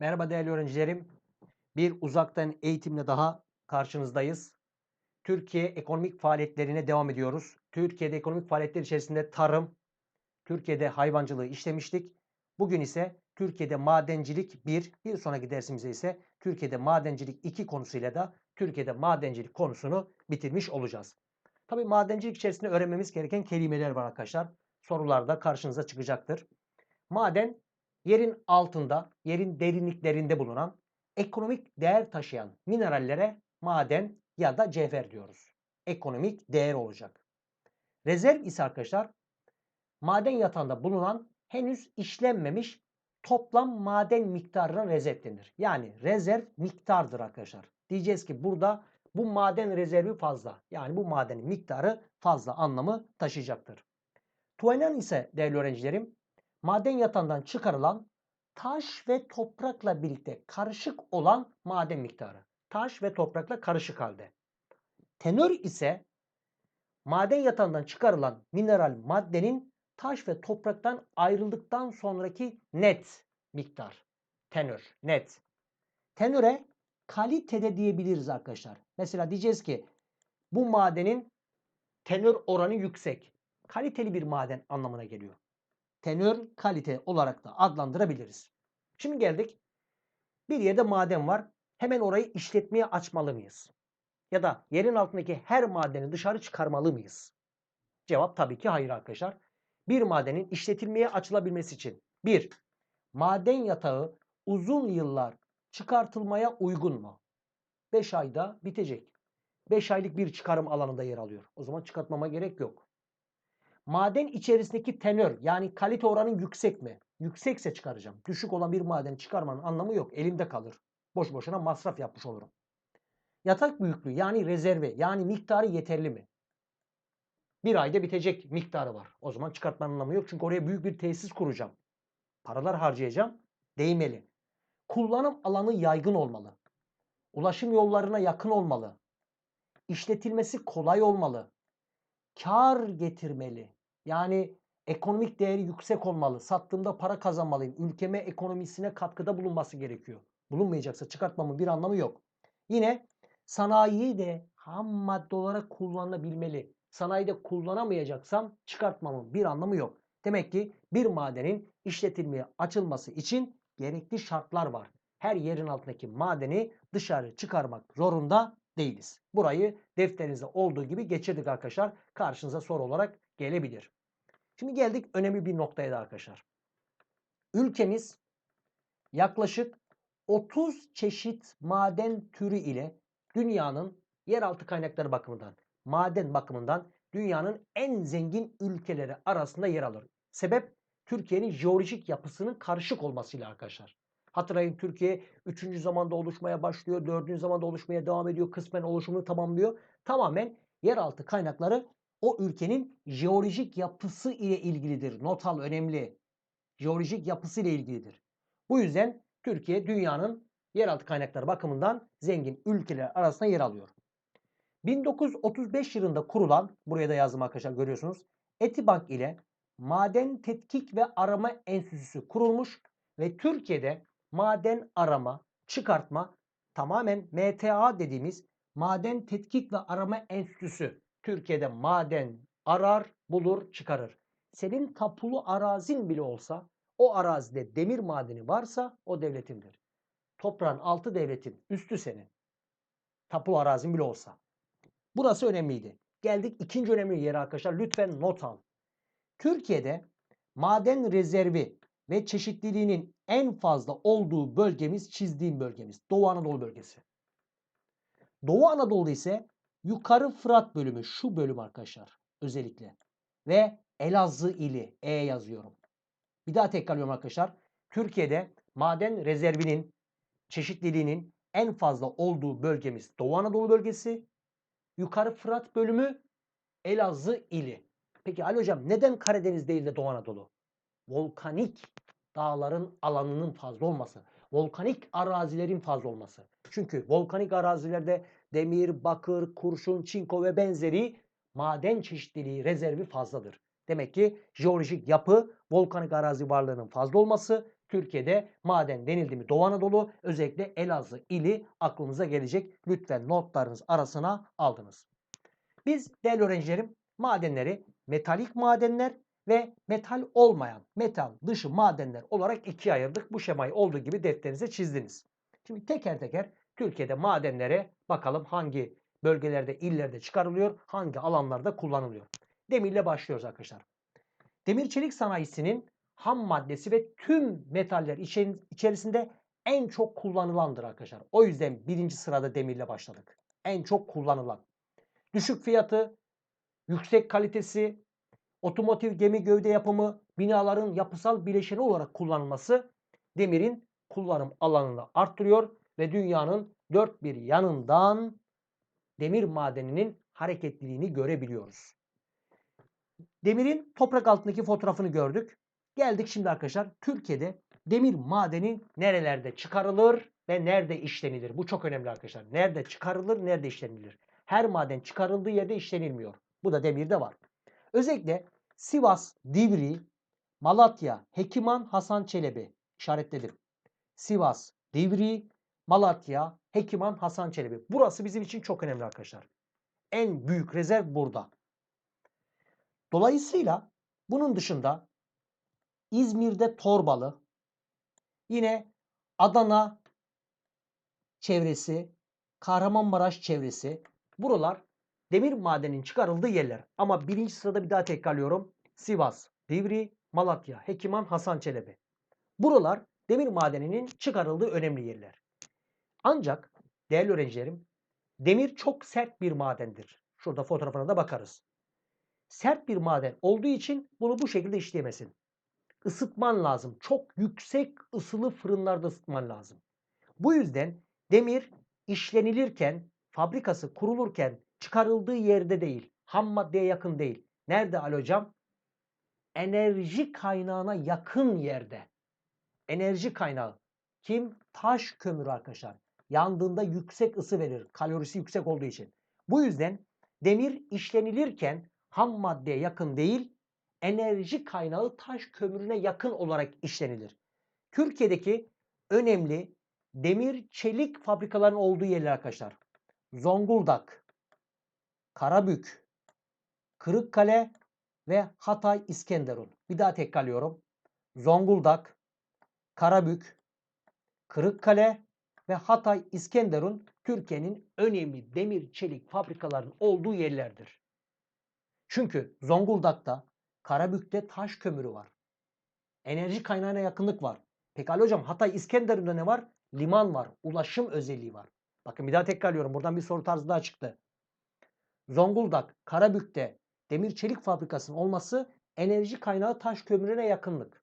Merhaba değerli öğrencilerim. Bir uzaktan eğitimle daha karşınızdayız. Türkiye ekonomik faaliyetlerine devam ediyoruz. Türkiye'de ekonomik faaliyetler içerisinde tarım, Türkiye'de hayvancılığı işlemiştik. Bugün ise Türkiye'de madencilik 1, bir sonraki dersimizde ise Türkiye'de madencilik 2 konusuyla da Türkiye'de madencilik konusunu bitirmiş olacağız. Tabii madencilik içerisinde öğrenmemiz gereken kelimeler var arkadaşlar. Sorularda karşınıza çıkacaktır. Maden yerin altında, yerin derinliklerinde bulunan ekonomik değer taşıyan minerallere maden ya da cevher diyoruz. Ekonomik değer olacak. Rezerv ise arkadaşlar maden yatağında bulunan henüz işlenmemiş toplam maden miktarına rezerv denir. Yani rezerv miktardır arkadaşlar. Diyeceğiz ki burada bu maden rezervi fazla. Yani bu madenin miktarı fazla anlamı taşıyacaktır. Tuanen ise değerli öğrencilerim maden yatağından çıkarılan taş ve toprakla birlikte karışık olan maden miktarı. Taş ve toprakla karışık halde. Tenör ise maden yatağından çıkarılan mineral maddenin taş ve topraktan ayrıldıktan sonraki net miktar. Tenör, net. Tenöre kalitede diyebiliriz arkadaşlar. Mesela diyeceğiz ki bu madenin tenör oranı yüksek. Kaliteli bir maden anlamına geliyor tenör kalite olarak da adlandırabiliriz. Şimdi geldik. Bir yerde maden var. Hemen orayı işletmeye açmalı mıyız? Ya da yerin altındaki her madeni dışarı çıkarmalı mıyız? Cevap tabii ki hayır arkadaşlar. Bir madenin işletilmeye açılabilmesi için bir, maden yatağı uzun yıllar çıkartılmaya uygun mu? 5 ayda bitecek. 5 aylık bir çıkarım alanında yer alıyor. O zaman çıkartmama gerek yok. Maden içerisindeki tenör yani kalite oranı yüksek mi? Yüksekse çıkaracağım. Düşük olan bir maden çıkarmanın anlamı yok. Elimde kalır. Boş boşuna masraf yapmış olurum. Yatak büyüklüğü yani rezerve yani miktarı yeterli mi? Bir ayda bitecek miktarı var. O zaman çıkartmanın anlamı yok. Çünkü oraya büyük bir tesis kuracağım. Paralar harcayacağım. Değmeli. Kullanım alanı yaygın olmalı. Ulaşım yollarına yakın olmalı. İşletilmesi kolay olmalı. Kar getirmeli. Yani ekonomik değeri yüksek olmalı. Sattığımda para kazanmalıyım. Ülkeme ekonomisine katkıda bulunması gerekiyor. Bulunmayacaksa çıkartmamın bir anlamı yok. Yine sanayiyi de ham madde olarak kullanılabilmeli. Sanayide kullanamayacaksam çıkartmamın bir anlamı yok. Demek ki bir madenin işletilmeye açılması için gerekli şartlar var. Her yerin altındaki madeni dışarı çıkarmak zorunda değiliz. Burayı defterinizde olduğu gibi geçirdik arkadaşlar. Karşınıza soru olarak gelebilir. Şimdi geldik önemli bir noktaya da arkadaşlar. Ülkemiz yaklaşık 30 çeşit maden türü ile dünyanın yeraltı kaynakları bakımından, maden bakımından dünyanın en zengin ülkeleri arasında yer alır. Sebep Türkiye'nin jeolojik yapısının karışık olmasıyla arkadaşlar. Hatırlayın Türkiye 3. zamanda oluşmaya başlıyor. 4. zamanda oluşmaya devam ediyor. Kısmen oluşumunu tamamlıyor. Tamamen yeraltı kaynakları o ülkenin jeolojik yapısı ile ilgilidir. Not al önemli. Jeolojik yapısı ile ilgilidir. Bu yüzden Türkiye dünyanın yeraltı kaynakları bakımından zengin ülkeler arasında yer alıyor. 1935 yılında kurulan, buraya da yazdım arkadaşlar görüyorsunuz. Etibank ile Maden Tetkik ve Arama Enstitüsü kurulmuş ve Türkiye'de maden arama, çıkartma tamamen MTA dediğimiz Maden Tetkik ve Arama Enstitüsü Türkiye'de maden arar, bulur, çıkarır. Senin tapulu arazin bile olsa o arazide demir madeni varsa o devletindir. Toprağın altı devletin, üstü senin. Tapulu arazin bile olsa. Burası önemliydi. Geldik ikinci önemli yere arkadaşlar. Lütfen not al. Türkiye'de maden rezervi ve çeşitliliğinin en fazla olduğu bölgemiz çizdiğim bölgemiz. Doğu Anadolu bölgesi. Doğu Anadolu ise yukarı Fırat bölümü şu bölüm arkadaşlar özellikle. Ve Elazığ ili E yazıyorum. Bir daha tekrarlıyorum arkadaşlar. Türkiye'de maden rezervinin çeşitliliğinin en fazla olduğu bölgemiz Doğu Anadolu bölgesi. Yukarı Fırat bölümü Elazığ ili. Peki Ali hocam neden Karadeniz değil de Doğu Anadolu? Volkanik dağların alanının fazla olması. Volkanik arazilerin fazla olması. Çünkü volkanik arazilerde demir, bakır, kurşun, çinko ve benzeri maden çeşitliliği rezervi fazladır. Demek ki jeolojik yapı volkanik arazi varlığının fazla olması Türkiye'de maden denildi mi Doğu Anadolu özellikle Elazığ ili aklınıza gelecek. Lütfen notlarınız arasına aldınız. Biz değerli öğrencilerim madenleri metalik madenler ve metal olmayan metal dışı madenler olarak ikiye ayırdık. Bu şemayı olduğu gibi defterinize çizdiniz. Şimdi teker teker Türkiye'de madenlere bakalım hangi bölgelerde, illerde çıkarılıyor, hangi alanlarda kullanılıyor. Demirle başlıyoruz arkadaşlar. Demir çelik sanayisinin ham maddesi ve tüm metaller içerisinde en çok kullanılandır arkadaşlar. O yüzden birinci sırada demirle başladık. En çok kullanılan. Düşük fiyatı, yüksek kalitesi, otomotiv gemi gövde yapımı, binaların yapısal bileşeni olarak kullanılması demirin kullanım alanını arttırıyor ve dünyanın dört bir yanından demir madeninin hareketliliğini görebiliyoruz. Demirin toprak altındaki fotoğrafını gördük. Geldik şimdi arkadaşlar Türkiye'de demir madeni nerelerde çıkarılır ve nerede işlenilir? Bu çok önemli arkadaşlar. Nerede çıkarılır, nerede işlenilir? Her maden çıkarıldığı yerde işlenilmiyor. Bu da demirde var. Özellikle Sivas, Divri, Malatya, Hekiman, Hasan Çelebi işaretledim. Sivas, Divri, Malatya, Hekiman, Hasan Çelebi. Burası bizim için çok önemli arkadaşlar. En büyük rezerv burada. Dolayısıyla bunun dışında İzmir'de Torbalı, yine Adana çevresi, Kahramanmaraş çevresi buralar demir madenin çıkarıldığı yerler. Ama birinci sırada bir daha tekrarlıyorum. Sivas, Divri, Malatya, Hekiman, Hasan Çelebi. Buralar demir madeninin çıkarıldığı önemli yerler. Ancak değerli öğrencilerim demir çok sert bir madendir. Şurada fotoğrafına da bakarız. Sert bir maden olduğu için bunu bu şekilde işleyemesin. Isıtman lazım. Çok yüksek ısılı fırınlarda ısıtman lazım. Bu yüzden demir işlenilirken, fabrikası kurulurken çıkarıldığı yerde değil, ham maddeye yakın değil. Nerede Ali Hocam? Enerji kaynağına yakın yerde. Enerji kaynağı. Kim? Taş kömürü arkadaşlar. Yandığında yüksek ısı verir. Kalorisi yüksek olduğu için. Bu yüzden demir işlenilirken ham maddeye yakın değil, enerji kaynağı taş kömürüne yakın olarak işlenilir. Türkiye'deki önemli demir çelik fabrikalarının olduğu yerler arkadaşlar. Zonguldak, Karabük, Kırıkkale ve Hatay İskenderun. Bir daha tekrarlıyorum. Zonguldak, Karabük, Kırıkkale ve Hatay İskenderun Türkiye'nin önemli demir çelik fabrikalarının olduğu yerlerdir. Çünkü Zonguldak'ta, Karabük'te taş kömürü var. Enerji kaynağına yakınlık var. Pekala hocam Hatay İskenderun'da ne var? Liman var. Ulaşım özelliği var. Bakın bir daha tekrarlıyorum. Buradan bir soru tarzı daha çıktı. Zonguldak, Karabük'te demir çelik fabrikasının olması enerji kaynağı taş kömürüne yakınlık.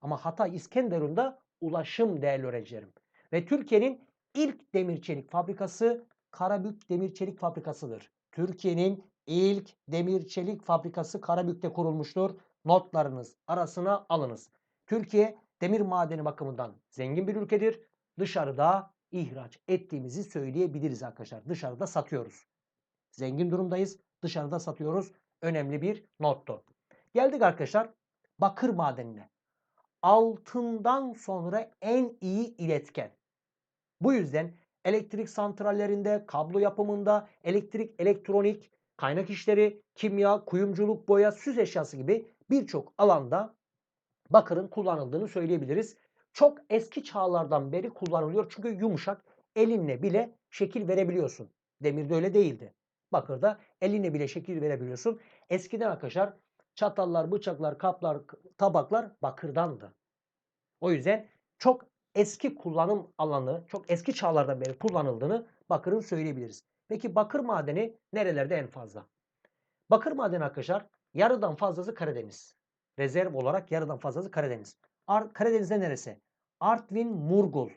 Ama Hatay İskenderun'da ulaşım değerli öğrencilerim. Ve Türkiye'nin ilk demir çelik fabrikası Karabük Demir Çelik Fabrikası'dır. Türkiye'nin ilk demir çelik fabrikası Karabük'te kurulmuştur. Notlarınız arasına alınız. Türkiye demir madeni bakımından zengin bir ülkedir. Dışarıda ihraç ettiğimizi söyleyebiliriz arkadaşlar. Dışarıda satıyoruz. Zengin durumdayız. Dışarıda satıyoruz. Önemli bir nottu. Geldik arkadaşlar bakır madenine. Altından sonra en iyi iletken. Bu yüzden elektrik santrallerinde, kablo yapımında, elektrik, elektronik, kaynak işleri, kimya, kuyumculuk, boya, süs eşyası gibi birçok alanda bakırın kullanıldığını söyleyebiliriz. Çok eski çağlardan beri kullanılıyor çünkü yumuşak, elinle bile şekil verebiliyorsun. Demirde öyle değildi. Bakırda elinle bile şekil verebiliyorsun. Eskiden arkadaşlar çatallar, bıçaklar, kaplar, tabaklar bakırdandı. O yüzden çok eski kullanım alanı, çok eski çağlardan beri kullanıldığını bakırın söyleyebiliriz. Peki bakır madeni nerelerde en fazla? Bakır madeni arkadaşlar yarıdan fazlası Karadeniz. Rezerv olarak yarıdan fazlası Karadeniz. Ar Karadeniz'de neresi? Artvin, Murgul,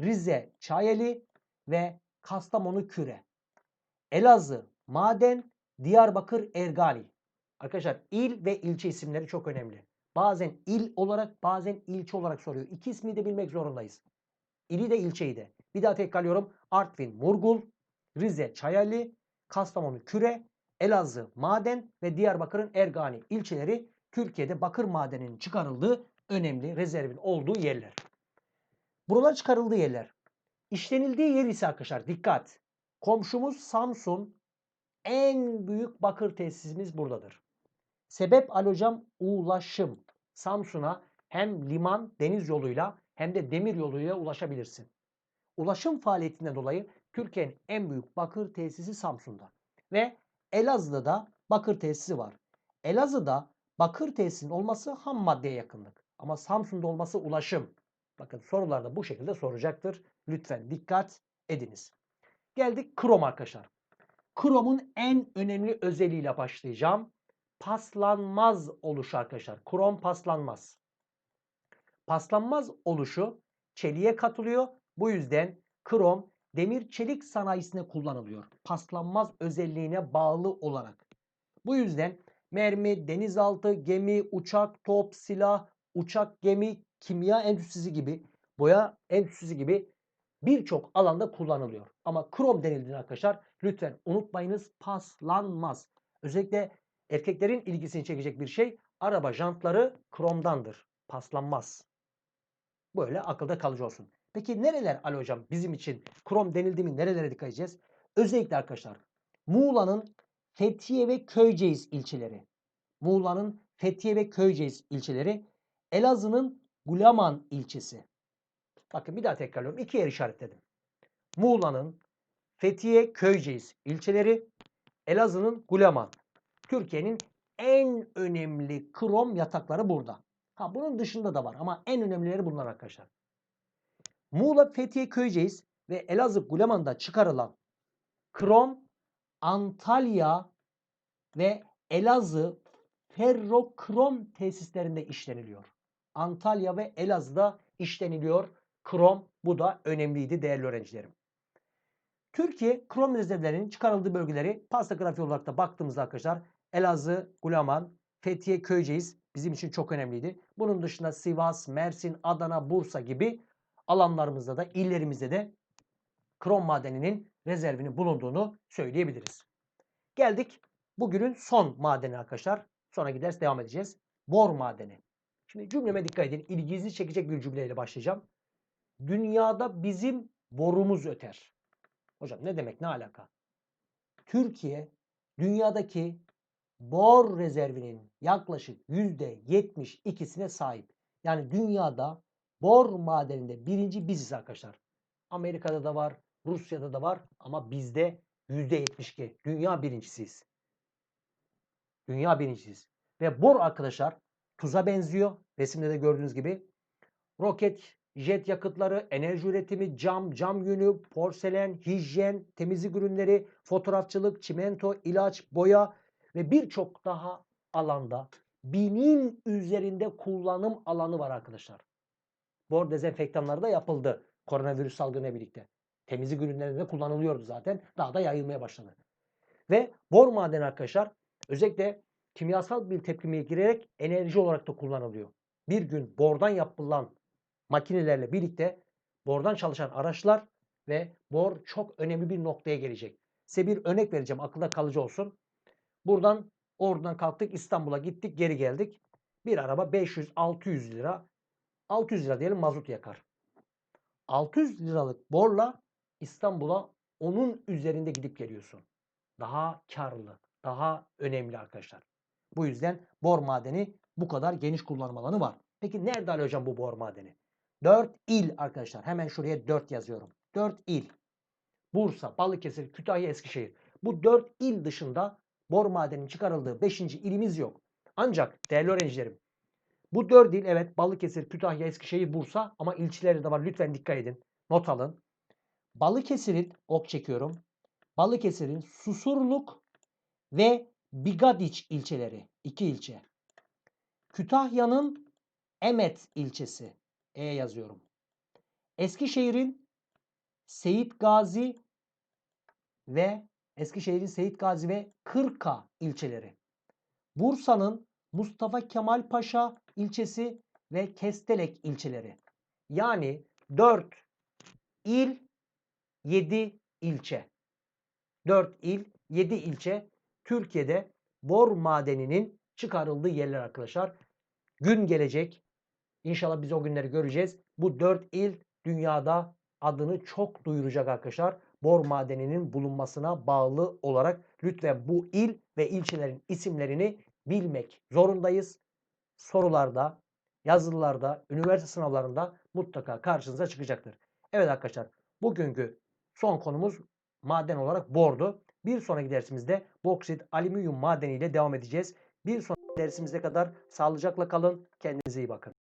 Rize, Çayeli ve Kastamonu Küre. Elazığ, Maden, Diyarbakır, Ergali. Arkadaşlar il ve ilçe isimleri çok önemli. Bazen il olarak bazen ilçe olarak soruyor. İki ismi de bilmek zorundayız. İli de ilçeyi de. Bir daha tekrarlıyorum. Artvin, Murgul, Rize, Çayeli, Kastamonu, Küre, Elazığ, Maden ve Diyarbakır'ın Ergani ilçeleri Türkiye'de bakır madeninin çıkarıldığı önemli rezervin olduğu yerler. Buralar çıkarıldığı yerler. İşlenildiği yer ise arkadaşlar dikkat. Komşumuz Samsun en büyük bakır tesisimiz buradadır. Sebep Ali hocam ulaşım. Samsun'a hem liman deniz yoluyla hem de demir yoluyla ulaşabilirsin. Ulaşım faaliyetinden dolayı Türkiye'nin en büyük bakır tesisi Samsun'da. Ve Elazığ'da da bakır tesisi var. Elazığ'da bakır tesisinin olması ham maddeye yakınlık. Ama Samsun'da olması ulaşım. Bakın sorularda bu şekilde soracaktır. Lütfen dikkat ediniz. Geldik krom arkadaşlar. Kromun en önemli özelliğiyle başlayacağım. Paslanmaz oluş arkadaşlar. Krom paslanmaz. Paslanmaz oluşu çeliğe katılıyor. Bu yüzden krom demir çelik sanayisine kullanılıyor. Paslanmaz özelliğine bağlı olarak. Bu yüzden mermi, denizaltı, gemi, uçak, top, silah, uçak, gemi, kimya endüstrisi gibi, boya endüstrisi gibi birçok alanda kullanılıyor. Ama krom denildiğinde arkadaşlar lütfen unutmayınız paslanmaz. Özellikle erkeklerin ilgisini çekecek bir şey araba jantları kromdandır. Paslanmaz. Böyle akılda kalıcı olsun. Peki nereler Ali hocam bizim için krom denildi mi nerelere dikkat edeceğiz? Özellikle arkadaşlar Muğla'nın Fethiye ve Köyceğiz ilçeleri. Muğla'nın Fethiye ve Köyceğiz ilçeleri. Elazığ'ın Gulaman ilçesi. Bakın bir daha tekrarlıyorum. İki yer işaretledim. Muğla'nın Fethiye, Köyceğiz ilçeleri. Elazığ'ın Gulaman. Türkiye'nin en önemli krom yatakları burada. Ha bunun dışında da var ama en önemlileri bunlar arkadaşlar. Muğla, Fethiye, Köyceğiz ve Elazığ Gulaman'da çıkarılan krom Antalya ve Elazığ ferrokrom tesislerinde işleniliyor. Antalya ve Elazığ'da işleniliyor krom. Bu da önemliydi değerli öğrencilerim. Türkiye krom rezervlerinin çıkarıldığı bölgeleri pasta grafiği olarak da baktığımızda arkadaşlar Elazığ, Gulaman, Fethiye, Köyceğiz bizim için çok önemliydi. Bunun dışında Sivas, Mersin, Adana, Bursa gibi alanlarımızda da illerimizde de krom madeninin rezervinin bulunduğunu söyleyebiliriz. Geldik bugünün son madeni arkadaşlar. Sonraki ders devam edeceğiz. Bor madeni. Şimdi cümleme dikkat edin. İlginizi çekecek bir cümleyle başlayacağım. Dünyada bizim borumuz öter. Hocam ne demek ne alaka? Türkiye dünyadaki bor rezervinin yaklaşık %72'sine sahip. Yani dünyada bor madeninde birinci biziz arkadaşlar. Amerika'da da var, Rusya'da da var ama bizde %72. Dünya birincisiyiz. Dünya birincisiyiz. Ve bor arkadaşlar tuza benziyor. Resimde de gördüğünüz gibi. Roket, jet yakıtları, enerji üretimi, cam, cam yünü, porselen, hijyen, temizlik ürünleri, fotoğrafçılık, çimento, ilaç, boya ve birçok daha alanda binin üzerinde kullanım alanı var arkadaşlar. Bor dezenfektanları da yapıldı koronavirüs salgınıyla birlikte. Temizlik ürünlerinde kullanılıyordu zaten. Daha da yayılmaya başladı. Ve bor madeni arkadaşlar özellikle kimyasal bir tepkimeye girerek enerji olarak da kullanılıyor. Bir gün bordan yapılan makinelerle birlikte bordan çalışan araçlar ve bor çok önemli bir noktaya gelecek. Size bir örnek vereceğim akılda kalıcı olsun. Buradan oradan kalktık İstanbul'a gittik geri geldik. Bir araba 500-600 lira 600 lira diyelim mazot yakar. 600 liralık borla İstanbul'a onun üzerinde gidip geliyorsun. Daha karlı, daha önemli arkadaşlar. Bu yüzden bor madeni bu kadar geniş kullanım alanı var. Peki nerede Ali hocam bu bor madeni? 4 il arkadaşlar. Hemen şuraya 4 yazıyorum. 4 il. Bursa, Balıkesir, Kütahya, Eskişehir. Bu 4 il dışında bor madeninin çıkarıldığı 5. ilimiz yok. Ancak değerli öğrencilerim bu 4 il evet Balıkesir, Kütahya, Eskişehir, Bursa ama ilçeleri de var. Lütfen dikkat edin. Not alın. Balıkesir'in ok çekiyorum. Balıkesir'in Susurluk ve Bigadiç ilçeleri. iki ilçe. Kütahya'nın Emet ilçesi. E yazıyorum. Eskişehir'in Seyit Gazi ve Eskişehir'in Seyit Gazi ve Kırka ilçeleri. Bursa'nın Mustafa Kemal Paşa ilçesi ve Kestelek ilçeleri. Yani 4 il 7 ilçe. 4 il 7 ilçe Türkiye'de bor madeninin çıkarıldığı yerler arkadaşlar. Gün gelecek İnşallah biz o günleri göreceğiz. Bu 4 il dünyada adını çok duyuracak arkadaşlar. Bor madeninin bulunmasına bağlı olarak lütfen bu il ve ilçelerin isimlerini bilmek zorundayız. Sorularda, yazılılarda, üniversite sınavlarında mutlaka karşınıza çıkacaktır. Evet arkadaşlar bugünkü son konumuz maden olarak bordu. Bir sonraki dersimizde boksit, alüminyum madeniyle devam edeceğiz. Bir sonraki dersimizde kadar sağlıcakla kalın. Kendinize iyi bakın.